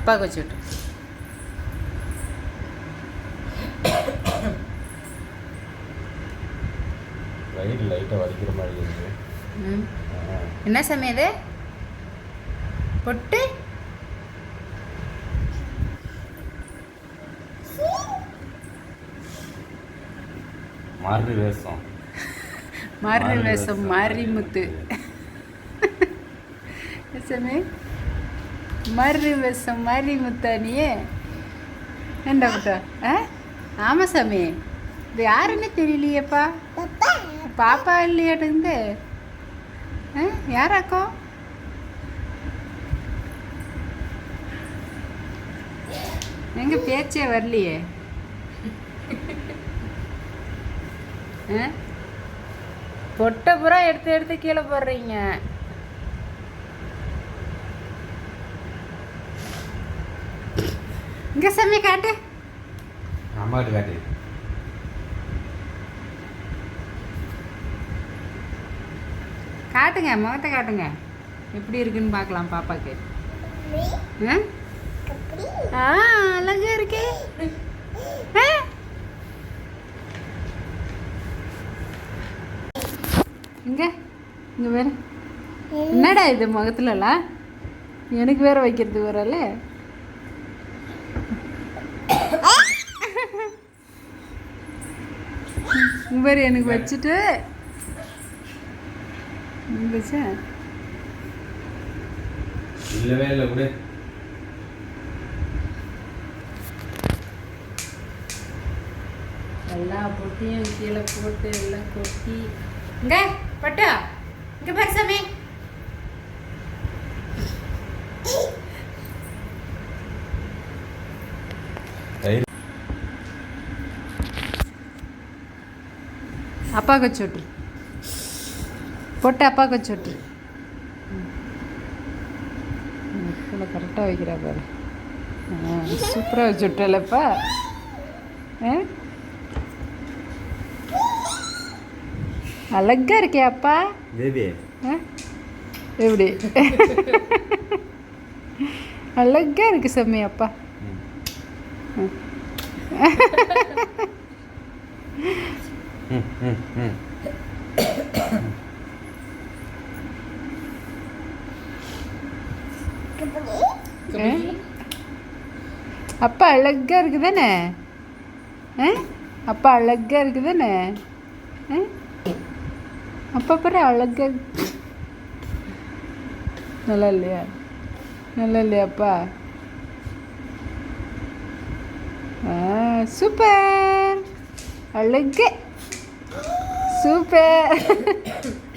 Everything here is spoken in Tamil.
அப்பாவுக்கு வச்சு விட்டு வயிறு லைட்டாக வலிக்கிற மாதிரி இருக்கு. ம். ஆ. என்ன சமயம் இது பொட்டு? மாறு வேஷம். மாறி வேஷம் மாறி முத்து சாமி? மறு வேஷம் மாறி முத்தானியே என்ன முத்தா? ஆ? ஆமாம் சாமி. இது யாருன்னு தெரியலையேப்பா. பாப்பா இல்லையாட்டுந்து ஆ? யாராக்கோ? எங்க பேச்சே வரலையே. பொட்டை பூரா எடுத்து எடுத்து கீழே போடுறீங்க. இங்க சாமி காட்டு. அம்மாட்டு காட்டு. காட்டுங்க முகத்தை காட்டுங்க. எப்படி இருக்குன்னு பார்க்கலாம் பாப்பாக்கு. ஆ? ஆ அழகா இருக்கே? இங்க இங்க வேற. என்னடா இது முகத்துலலாம்? எனக்கு வேற வைக்கிறது வரல பாரு எனக்கு வச்சுட்டு வச்சா இல்லவே இல்லை விடு. எல்லா பொட்டியும் கீழே போட்டு எல்லாம் கொட்டி. இங்க பட்டு. இங்க பாரு சாமி வயிறு அப்பாவுக்கு வச்சு விட்ரு போட்டு அப்பாவுக்கு வச்சு விட்ரு கரெக்டாக வைக்கிறா பாரு. சூப்பராக வச்சு விட்டலப்பா ஆ? அழகா இருக்கே அப்பா? எப்படி? அழகா இருக்கு சாமி அப்பா. ம்? அப்பா அழகா இருக்கு தானே அப்பா அழகா இருக்கு தானே அப்பா பாரு அழகா நல்லா இல்லையா? நல்லா இல்லையாப்பா? ஆ சூப்பர். அழகு. சூப்பர்